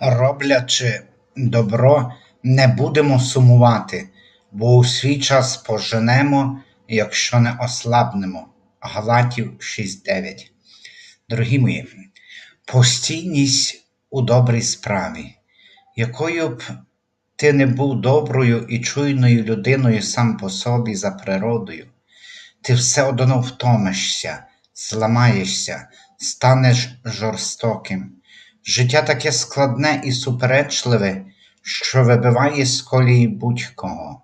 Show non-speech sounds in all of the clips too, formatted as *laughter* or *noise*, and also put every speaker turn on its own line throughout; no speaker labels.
роблячи добро, не будемо сумувати, бо у свій час поженемо, якщо не ослабнемо. Галатів 6.9. Дорогі мої, постійність у добрій справі, якою б ти не був доброю і чуйною людиною сам по собі за природою, ти все одно втомишся, зламаєшся, станеш жорстоким. Життя таке складне і суперечливе, що вибиває з колії будь-кого.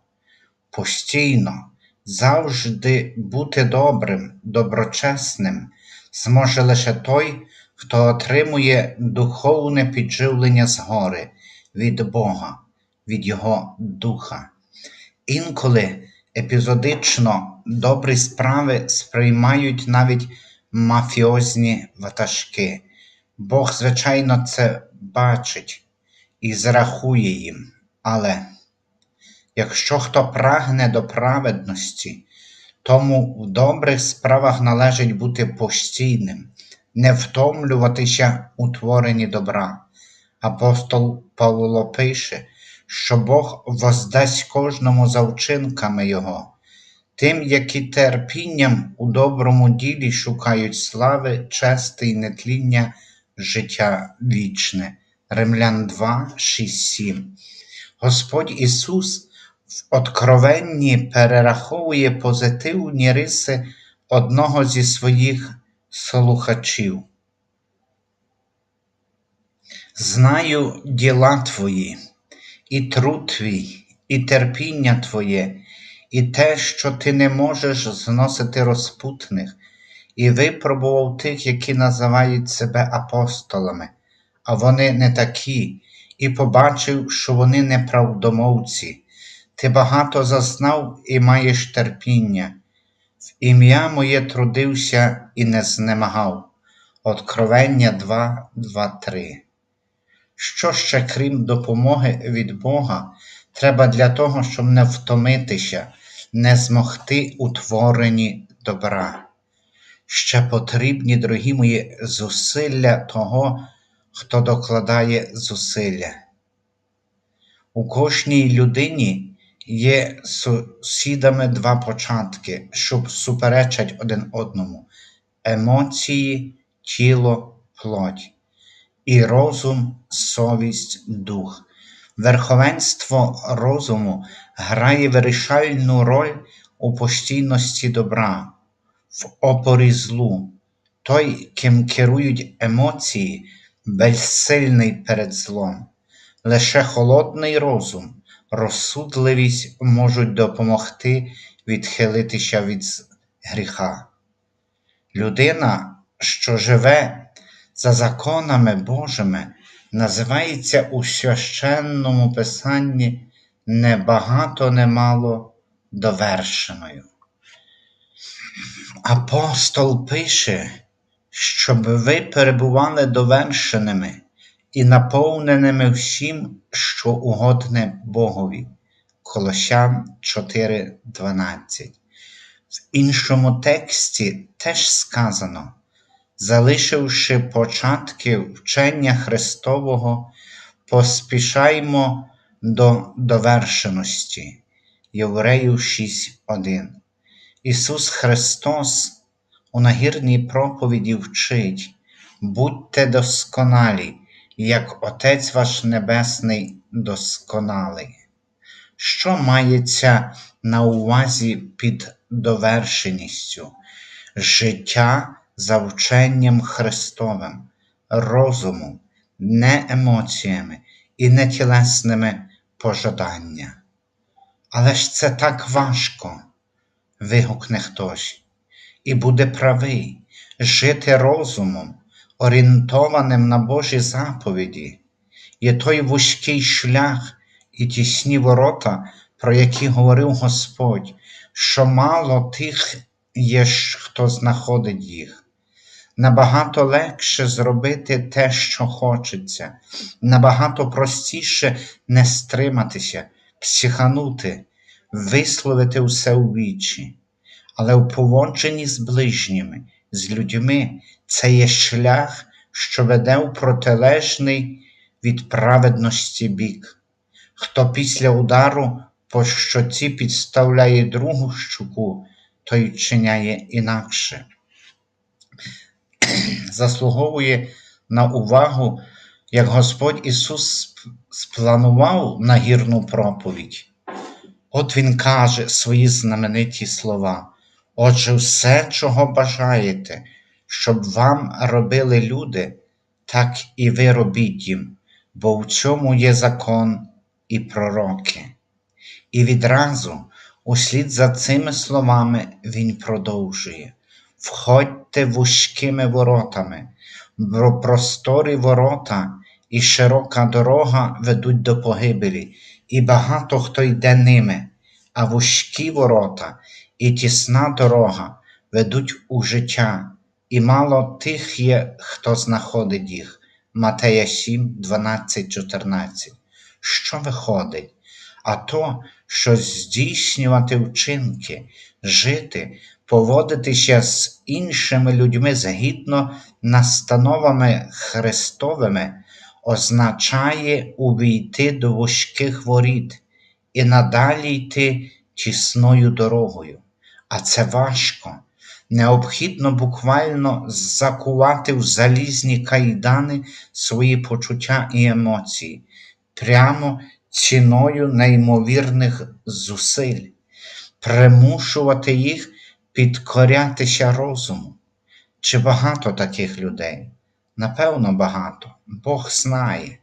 Постійно, завжди бути добрим, доброчесним зможе лише той, хто отримує духовне підживлення згори від Бога, від Його Духа. Інколи епізодично добрі справи сприймають навіть мафіозні ватажки. Бог, звичайно, це бачить і зрахує їм. Але якщо хто прагне до праведності, тому в добрих справах належить бути постійним, не втомлюватися у творенні добра. Апостол Павло пише, що Бог воздасть кожному за вчинками Його, тим, які терпінням у доброму ділі шукають слави, чести й нетління життя вічне. Римлян 2, 6, 7. Господь Ісус в откровенні перераховує позитивні риси одного зі своїх слухачів. Знаю діла Твої, і труд твій, і терпіння Твоє, і те, що ти не можеш зносити розпутних, і випробував тих, які називають себе апостолами, а вони не такі, і побачив, що вони неправдомовці. Ти багато зазнав і маєш терпіння. В ім'я моє трудився і не знемагав. Откровення 2, 2, 3. Що ще, крім допомоги від Бога, треба для того, щоб не втомитися, не змогти у творенні добра? Ще потрібні, дорогі мої, зусилля того, хто докладає зусилля. У кожній людині є сусідами два початки, що суперечать один одному: емоції, тіло, плоть, і розум, совість, дух. Верховенство розуму грає вирішальну роль у постійності добра, в опорі злу. Той, ким керують емоції, безсильний перед злом. Лише холодний розум, розсудливість можуть допомогти відхилитися від гріха. Людина, що живе за законами Божими, називається у священному Писанні небагато немало довершеною. Апостол пише, щоб ви перебували довершеними і наповненими всім, що угодне Богові. Колосян 4:12. В іншому тексті теж сказано, залишивши початки вчення Христового, поспішаймо до довершеності. Євреїв 6:1. Ісус Христос у нагірній проповіді вчить, будьте досконалі, як Отець ваш Небесний досконалий. Що мається на увазі під довершеністю? Життя за вченням Христовим, розумом, не емоціями і не тілесними пожадання. Але ж це так важко, вигукне хтось, і буде правий жити розумом, орієнтованим на Божі заповіді, є той вузький шлях і тісні ворота, про які говорив Господь, що мало тих є, хто знаходить їх. Набагато легше зробити те, що хочеться, набагато простіше не стриматися, психанути, висловити все у вічі. Але в поводженні з ближніми, з людьми це є шлях, що веде в протилежний від праведності бік. Хто після удару по щоці підставляє другу щуку, той вчиняє інакше. *clears throat* Заслуговує на увагу, як Господь Ісус спланував нагірну проповідь. От Він каже свої знамениті слова. Отже, все, чого бажаєте, щоб вам робили люди, так і ви робіть їм, бо в цьому є закон і пророки. І відразу, услід за цими словами, він продовжує: Входьте вузькими воротами, бо просторі ворота і широка дорога ведуть до погибелі, і багато хто йде ними, а вузькі ворота і тісна дорога ведуть у життя, і мало тих є, хто знаходить їх. Матея 7, 12, 14. Що виходить? А то, що здійснювати вчинки, жити, поводитися з іншими людьми згідно настановами Христовими, означає увійти до вузьких воріт і надалі йти тісною дорогою. А це важко. Необхідно буквально закувати в залізні кайдани свої почуття і емоції, прямо ціною неймовірних зусиль, примушувати їх підкорятися розуму. Чи багато таких людей? Напевно, багато. Бог знає.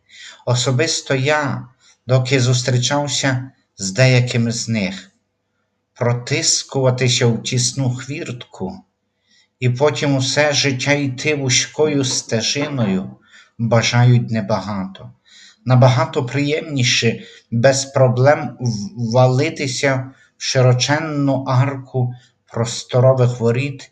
Особисто я, доки зустрічався з деякими з них, протискуватися в тісну хвіртку і потім усе життя йти вузькою стежиною бажають небагато. Набагато приємніше без проблем ввалитися в широченну арку просторових воріт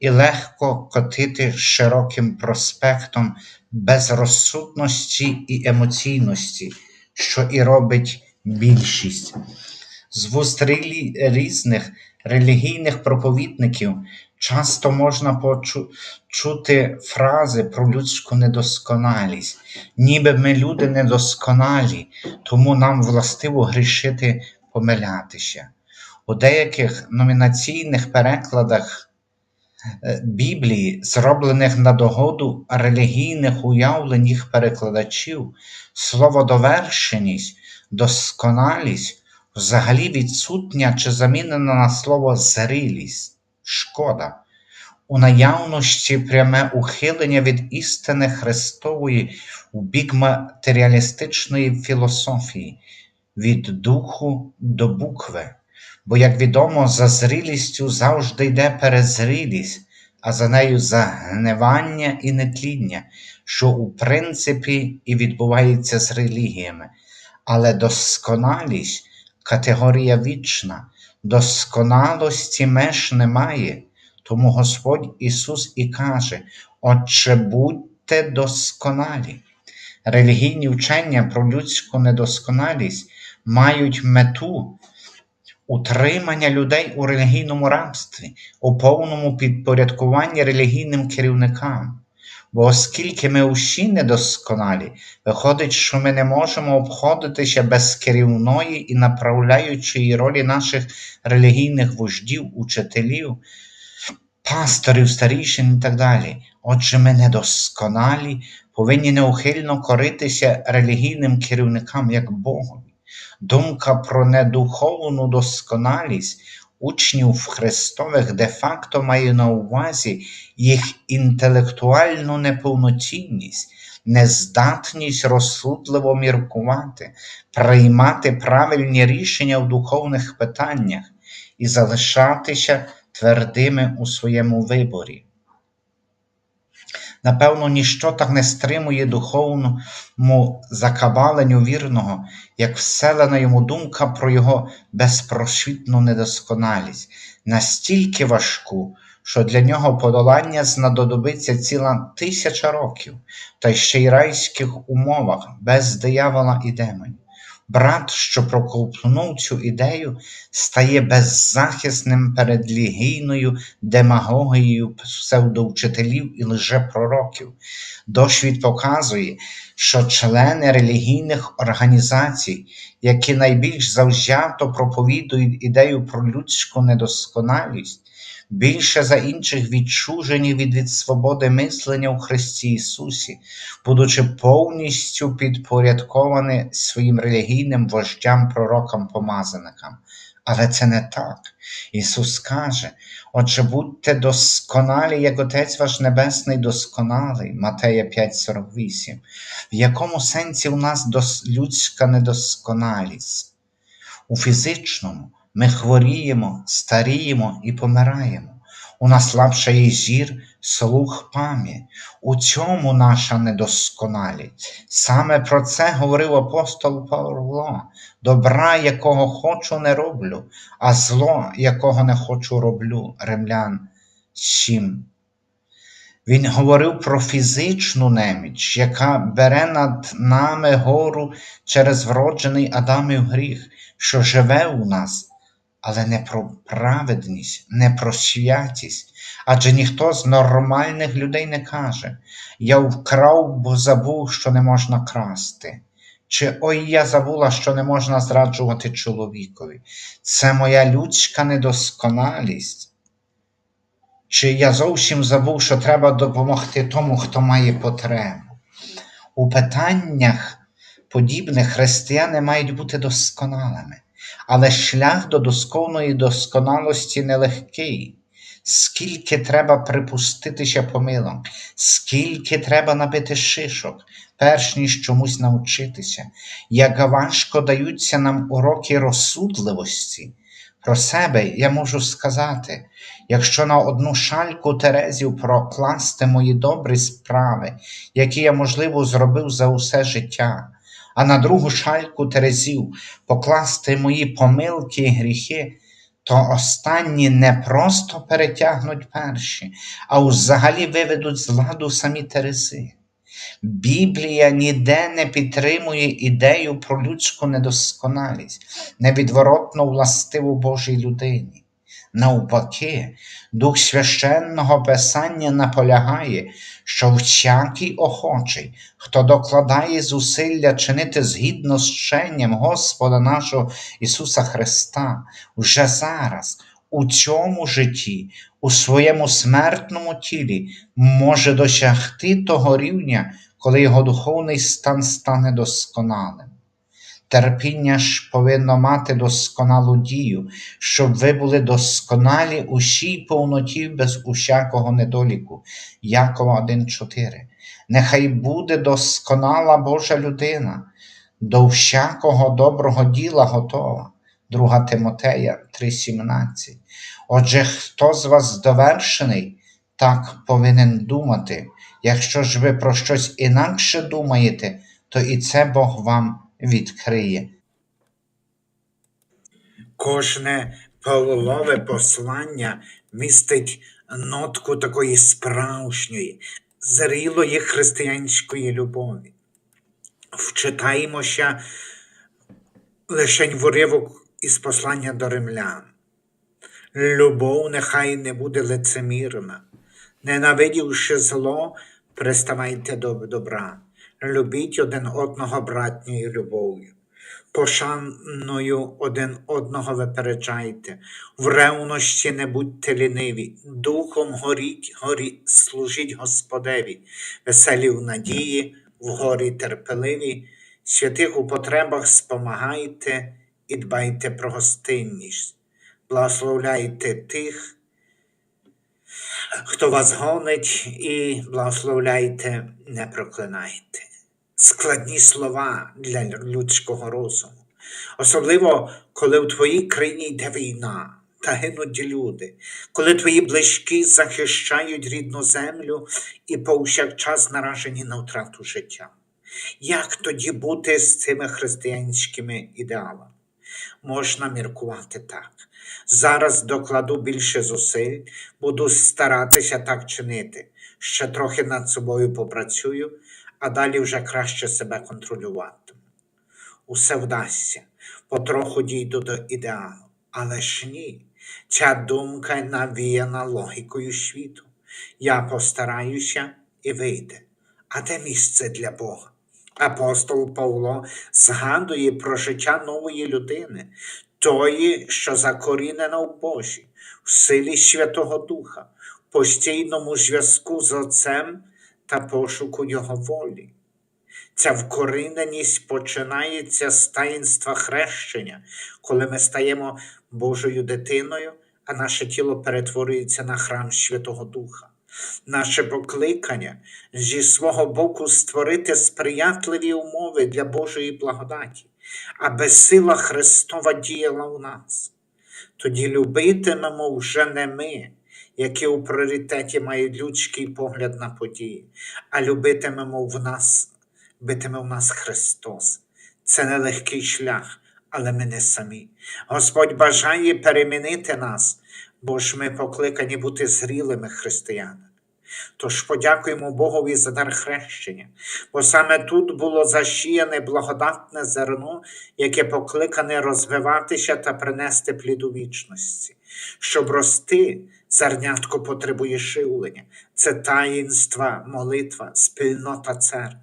і легко котити широким проспектом без розсудності і емоційності, що і робить більшість. З вуст різних релігійних проповідників часто можна почути фрази про людську недосконалість, ніби ми люди недосконалі, тому нам властиво грішити помилятися. У деяких номінаційних перекладах Біблії, зроблених на догоду релігійних уявлень їх перекладачів, слово довершеність, досконалість взагалі відсутня чи замінена на слово зрілість, шкода, у наявності пряме ухилення від істини Христової у бік матеріалістичної філософії, від духу до букви. Бо, як відомо, за зрілістю завжди йде перезрілість, а за нею загнивання і нетління, що у принципі і відбувається з релігіями. Але досконалість категорія вічна, досконалості меж немає. Тому Господь Ісус і каже: Отче будьте досконалі. Релігійні вчення про людську недосконалість мають мету утримання людей у релігійному рабстві, у повному підпорядкуванні релігійним керівникам. Бо оскільки ми усі недосконалі, виходить, що ми не можемо обходитися без керівної і направляючої ролі наших релігійних вождів, учителів, пасторів, старішин і так далі. Отже, ми недосконалі, повинні неухильно коритися релігійним керівникам як Богом. Думка про недуховну досконалість учнів Христових де-факто має на увазі їх інтелектуальну неповноцінність, нездатність розсудливо міркувати, приймати правильні рішення в духовних питаннях і залишатися твердими у своєму виборі. Напевно, ніщо так не стримує духовному закабаленню вірного, як вселена йому думка про його безпросвітну недосконалість, настільки важку, що для нього подолання знадобиться ціла тисяча років, та ще й райських умовах, без диявола і демонів. Брат, що проковтнув цю ідею, стає беззахисним перед релігійною демагогією псевдовчителів і лжепророків. Досвід показує, що члени релігійних організацій, які найбільш завзято проповідують ідею про людську недосконалість, більше за інших відчужені від, від свободи мислення у Христі Ісусі, будучи повністю підпорядковані своїм релігійним вождям, пророкам, помазаникам. Але це не так. Ісус каже: Отже, будьте досконалі, як Отець ваш Небесний досконалий, Матея 5,48. В якому сенсі у нас людська недосконалість? У фізичному ми хворіємо, старіємо і помираємо. У нас слабшає зір, слух, пам'ять. У цьому наша недосконалість. Саме про це говорив апостол Павло. Добра, якого хочу, не роблю, а зло, якого не хочу, роблю. Римлян 7. Він говорив про фізичну неміч, яка бере над нами гору через вроджений Адамів гріх, що живе у нас, але не про праведність, не про святість. Адже ніхто з нормальних людей не каже: Я вкрав, бо забув, що не можна красти. Чи ой я забула, що не можна зраджувати чоловікові. Це моя людська недосконалість. Чи я зовсім забув, що треба допомогти тому, хто має потребу. У питаннях подібних християни мають бути досконалими, але шлях до досковної досконалості нелегкий. Скільки треба припуститися помилок, скільки треба набити шишок, перш ніж чомусь навчитися, як важко даються нам уроки розсудливості. Про себе я можу сказати, якщо на одну шальку Терезів прокласти мої добрі справи, які я, можливо, зробив за усе життя, а на другу шальку Терезів покласти мої помилки і гріхи, то останні не просто перетягнуть перші, а взагалі виведуть з ладу самі Терези. Біблія ніде не підтримує ідею про людську недосконалість, невідворотно властиву Божій людині. Навпаки, Дух священного Писання наполягає, що всякий охочий, хто докладає зусилля чинити згідно з вченням Господа нашого Ісуса Христа, вже зараз, у цьому житті, у своєму смертному тілі, може досягти того рівня, коли його духовний стан стане досконалим. Терпіння ж повинно мати досконалу дію, щоб ви були досконалі у всій повноті без усякого недоліку. Якова 1,4. Нехай буде досконала Божа людина, до всякого доброго діла готова. 2 Тимотея 3,17. Отже, хто з вас довершений, так повинен думати. Якщо ж ви про щось інакше думаєте, то і це Бог вам відкриє.
Кожне Павлове послання містить нотку такої справжньої, зрілої християнської любові. Вчитаємося лише в уривок із послання до римлян. Любов нехай не буде лицемірна, ненавидівши зло, приставайте до добра, любіть один одного братньою любов'ю. Пошаною один одного випереджайте, в ревності не будьте ліниві, духом горіть, горі, служіть Господеві, веселі в надії, в горі терпеливі, святих у потребах спомагайте і дбайте про гостинність, благословляйте тих, хто вас гонить, і благословляйте, не проклинайте складні слова для людського розуму. Особливо, коли в твоїй країні йде війна та гинуть люди, коли твої близькі захищають рідну землю і повсякчас наражені на втрату життя. Як тоді бути з цими християнськими ідеалами? Можна міркувати так. Зараз докладу більше зусиль, буду старатися так чинити. Ще трохи над собою попрацюю, а далі вже краще себе контролюватиму. усе вдасться, потроху дійду до ідеалу. Але ж ні, ця думка навіяна логікою світу. Я постараюся і вийде. А де місце для Бога? Апостол Павло згадує про життя нової людини, тої, що закорінена в Божі, в силі Святого Духа, в постійному зв'язку з Отцем та пошуку Його волі. Ця вкоріненість починається з таїнства хрещення, коли ми стаємо Божою дитиною, а наше тіло перетворюється на храм Святого Духа. Наше покликання зі свого боку створити сприятливі умови для Божої благодаті, аби сила Христова діяла у нас. Тоді любитимемо вже не ми, які у пріоритеті мають людський погляд на події, а любитимемо в нас, битиме в нас Христос. Це нелегкий шлях, але ми не самі. Господь бажає перемінити нас, бо ж ми покликані бути зрілими християнами. Тож подякуємо Богові за дар хрещення, бо саме тут було засіяне благодатне зерно, яке покликане розвиватися та принести плід у вічності. Щоб рости, зернятко потребує живлення, це таїнства, молитва, спільнота церкви.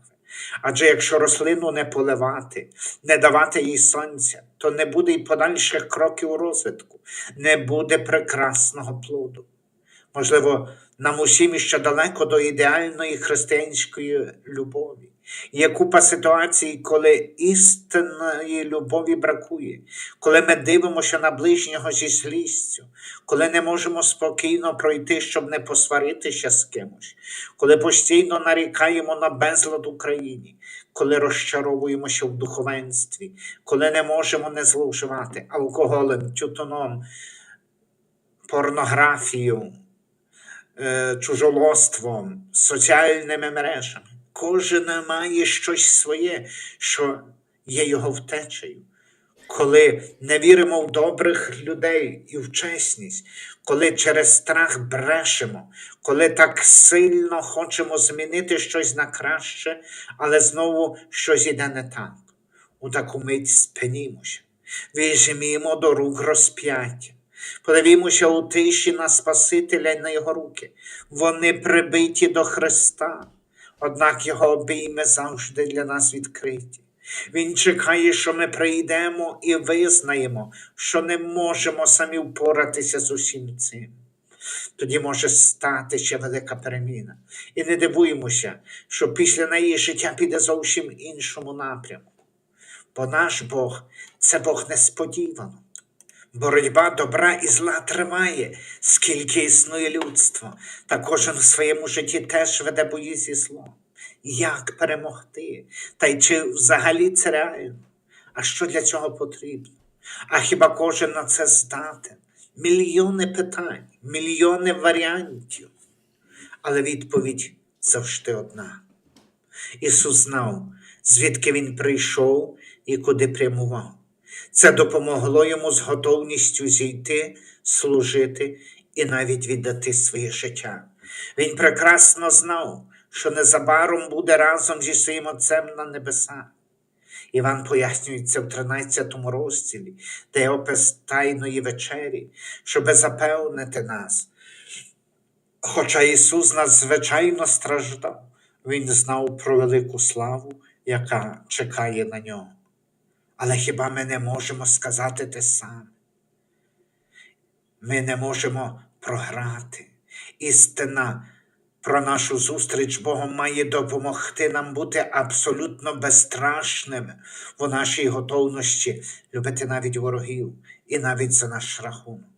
Адже якщо рослину не поливати, не давати їй сонця, то не буде й подальших кроків розвитку, не буде прекрасного плоду. Можливо, нам усім іще далеко до ідеальної християнської любові. Є купа ситуацій, коли істинної любові бракує, коли ми дивимося на ближнього зі злістю, коли не можемо спокійно пройти, щоб не посваритися з кимось, коли постійно нарікаємо на безлад в країні, коли розчаровуємося в духовенстві, коли не можемо не зловживати алкоголем, тютюном, порнографією, чужолоством, соціальними мережами. Кожен має щось своє, що є його втечею. Коли не віримо в добрих людей і в чесність, коли через страх брешемо, коли так сильно хочемо змінити щось на краще, але знову щось іде не так. У таку мить спинімося, візьмімо до рук розп'яття. Подивімося у тиші на Спасителя й на його руки. Вони прибиті до Христа, однак його обійми завжди для нас відкриті. Він чекає, що ми прийдемо і визнаємо, що не можемо самі впоратися з усім цим. Тоді може стати ще велика переміна. І не дивуємося, що після неї життя піде зовсім іншому напрямку. Бо наш Бог це Бог несподівано. Боротьба добра і зла триває, скільки існує людство, та кожен в своєму житті теж веде бої зі злом. Як перемогти? Та й чи взагалі це реально? А що для цього потрібно? А хіба кожен на це здатен? Мільйони питань, мільйони варіантів. Але відповідь завжди одна. Ісус знав, звідки Він прийшов і куди прямував. Це допомогло йому з готовністю зійти, служити і навіть віддати своє життя. Він прекрасно знав, що незабаром буде разом зі своїм отцем на небесах. Іван пояснюється в 13 розділі, де є опис Тайної вечері, щоби запевнити нас. Хоча Ісус надзвичайно страждав, Він знав про велику славу, яка чекає на нього. Але хіба ми не можемо сказати те саме? Ми не можемо програти. Істина про нашу зустріч Богом має допомогти нам бути абсолютно безстрашними в нашій готовності любити навіть ворогів і навіть за наш рахунок.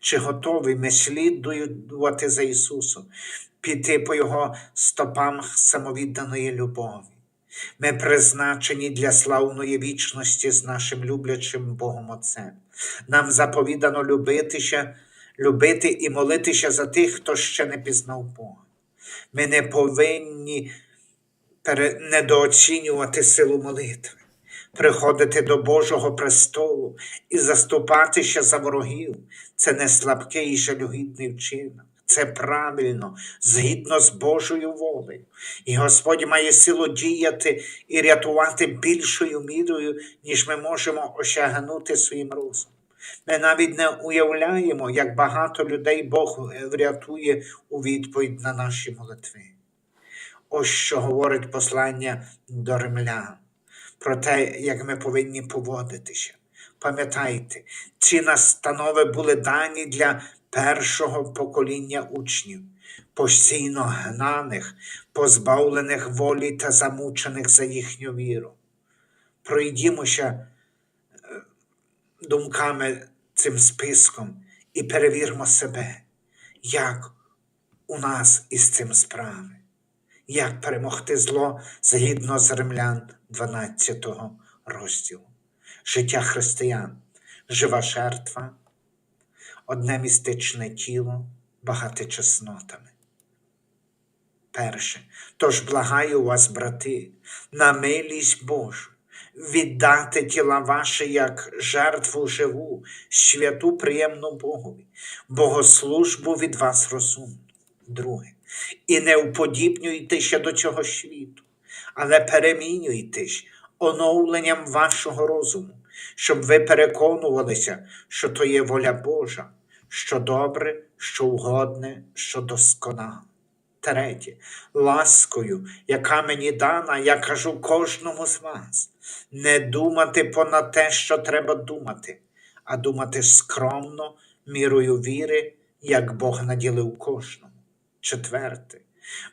Чи готові ми слідувати за Ісусом, піти по Його стопам самовідданої любові? Ми призначені для славної вічності з нашим люблячим Богом Отцем. Нам заповідано любитися, любити і молитися за тих, хто ще не пізнав Бога. Ми не повинні недооцінювати силу молитви, приходити до Божого престолу і заступатися за ворогів. Це не слабкий і жалюгідний вчинок. Це правильно, згідно з Божою волею. І Господь має силу діяти і рятувати більшою мірою, ніж ми можемо осягнути своїм розумом. Ми навіть не уявляємо, як багато людей Бог врятує у відповідь на наші молитви. Ось що говорить послання до римлян про те, як ми повинні поводитися. Пам'ятайте, ці настанови були дані для першого покоління учнів, постійно гнаних, позбавлених волі та замучених за їхню віру. Пройдімося е, думками цим списком і перевірмо себе, як у нас із цим справи. Як перемогти зло згідно з римлян 12 розділу? Життя християн, жива жертва, одне містичне тіло, багате чеснотами. Перше, тож благаю вас, брати, на милість Божу, віддати тіла ваші як жертву живу, святу приємну Богові, богослужбу від вас розумну. Друге, і не уподібнюйтеся до цього світу, але перемінюйтесь оновленням вашого розуму, щоб ви переконувалися, що то є воля Божа, що добре, що угодне, що досконале. Третє, ласкою, яка мені дана, я кажу кожному з вас, не думати понад те, що треба думати, а думати скромно, мірою віри, як Бог наділив кожному. Четверте,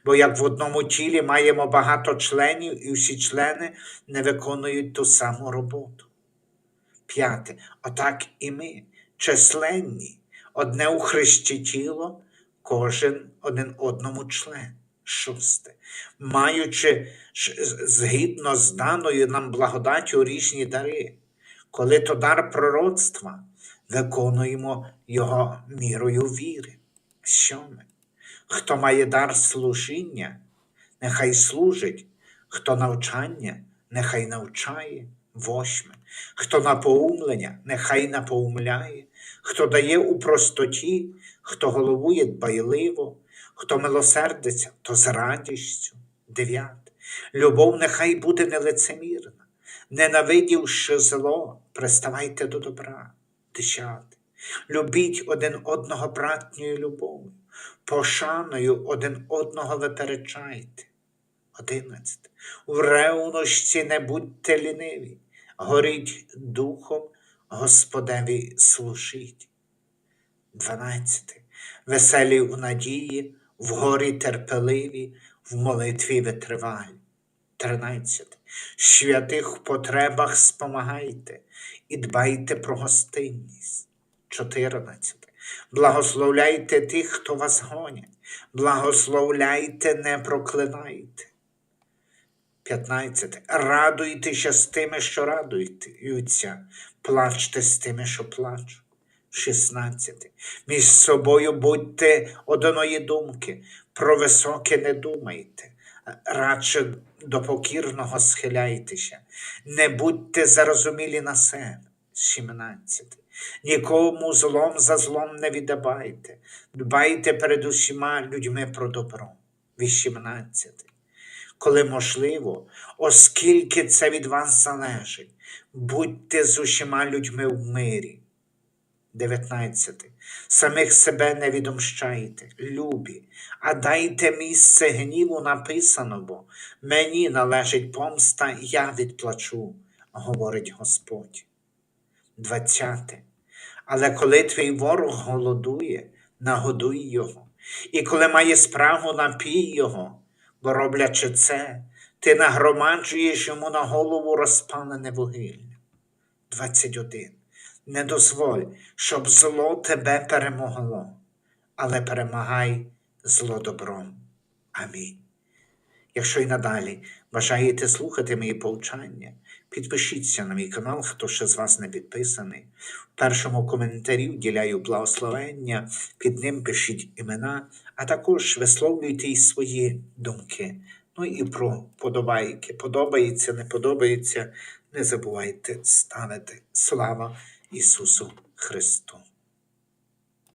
бо як в одному тілі маємо багато членів, і всі члени не виконують ту саму роботу. П'яте, отак і ми, численні, одне у Христі тіло, кожен один одному член. Шосте, маючи згідно з даною нам благодаттю різні дари, коли то дар пророцтва, виконуємо його мірою віри. Сьоме, хто має дар служіння, нехай служить, хто навчання, нехай навчає. Восьме, хто напоумлення, нехай напоумляє, хто дає у простоті, хто головує дбайливо, хто милосердиться, то з радістю. Дев'яте. Любов нехай буде нелицемірна, ненавидівши зло, приставайте до добра. Десяте. Любіть один одного братньою любов'ю, пошаною один одного випереджайте. Одинадцяте. В ревності не будьте ліниві, горіть духом, Господеві служіть. Дванадцяте. Веселі у надії, в горі терпеливі, в молитві витривалі. Тринадцяте. Святих потребах спомагайте і дбайте про гостинність. Чотирнадцяте. Благословляйте тих, хто вас гонять, благословляйте, не проклинайте. 15. Радуйтеся з тими, що радуються, плачте з тими, що плачуть. 16. Між собою будьте одної думки, про високе не думайте, радше до покірного схиляйтеся, не будьте зарозумілі на себе. 17. Нікому злом за злом не віддавайте, дбайте перед усіма людьми про добро. 18 коли можливо, оскільки це від вас залежить, будьте з усіма людьми в мирі. 19. Самих себе не відомщайте, любі, а дайте місце гніву написано, бо мені належить помста, я відплачу, говорить Господь. 20. Але коли твій ворог голодує, нагодуй його, і коли має спрагу, напій його бо роблячи це, ти нагромаджуєш йому на голову розпалене вугілля. 21. Не дозволь, щоб зло тебе перемогло, але перемагай зло добром. Амінь. Якщо й надалі бажаєте слухати мої повчання, підпишіться на мій канал, хто ще з вас не підписаний. В першому коментарі вділяю благословення, під ним пишіть імена, а також висловлюйте і свої думки. Ну і про подобайки. Подобається, не подобається. Не забувайте ставити. Слава Ісусу Христу!